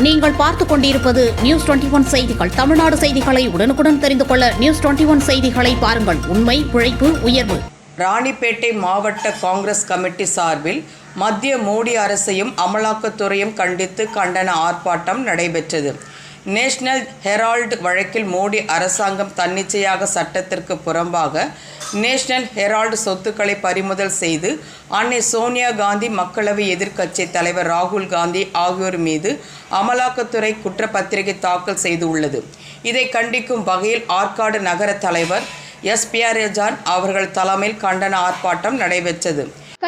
நீங்கள் பார்த்துக் கொண்டிருப்பது நியூஸ் டுவெண்டி ஒன் செய்திகள். தமிழ்நாடு செய்திகளை உடனுக்குடன் தெரிந்து கொள்ள நியூஸ் டுவெண்டி ஒன் செய்திகளை பாருங்கள். உண்மை உழைப்பு உயர்வு. ராணிப்பேட்டை மாவட்ட காங்கிரஸ் கமிட்டி சார்பில் மத்திய மோடி அரசையும் அமலாக்கத்துறையும் கண்டித்து கண்டன ஆர்ப்பாட்டம் நடைபெற்றது. நேஷனல் ஹெரால்டு வழக்கில் மோடி அரசாங்கம் தன்னிச்சையாக சட்டத்திற்கு புறம்பாக நேஷனல் ஹெரால்டு சொத்துக்களை பறிமுதல் செய்து அன்னை சோனியா காந்தி மக்களவை எதிர்க்கட்சி தலைவர் ராகுல் காந்தி ஆகியோர் மீது அமலாக்கத்துறை குற்றப்பத்திரிகை தாக்கல் செய்துள்ளது. இதை கண்டிக்கும் வகையில் ஆற்காடு நகர தலைவர் எஸ். பியாரேஜான் அவர்கள் தலைமையில் கண்டன ஆர்ப்பாட்டம் நடைபெற்றது.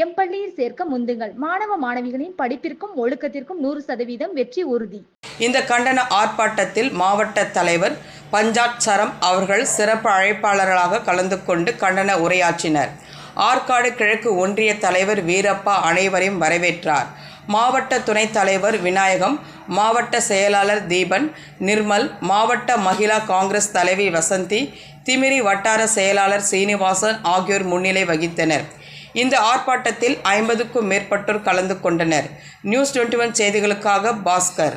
எம் பள்ளியில் சேர்க்க முந்துங்கள். மாணவ மாணவிகளின் படிப்பிற்கும் ஒழுக்கத்திற்கும் நூறு சதவீதம் வெற்றி உறுதி. இந்த கண்டன ஆர்ப்பாட்டத்தில் மாவட்ட தலைவர் பஞ்சாட் சரம் அவர்கள் சிறப்பு அழைப்பாளர்களாக கலந்து கொண்டு கண்டன உரையாற்றினர். ஆற்காடு கிழக்கு ஒன்றிய தலைவர் வீரப்பா அனைவரையும் வரவேற்றார். மாவட்ட துணைத் தலைவர் விநாயகம் மாவட்ட செயலாளர் தீபன் நிர்மல் மாவட்ட மகிழா காங்கிரஸ் தலைவி வசந்தி திமிரி வட்டார செயலாளர் சீனிவாசன் ஆகியோர் முன்னிலை வகித்தனர். இந்த ஆர்ப்பாட்டத்தில் ஐம்பதுக்கும் மேற்பட்டோர் கலந்து கொண்டனர். நியூஸ் டுவெண்ட்டி ஒன் செய்திகளுக்காக பாஸ்கர்.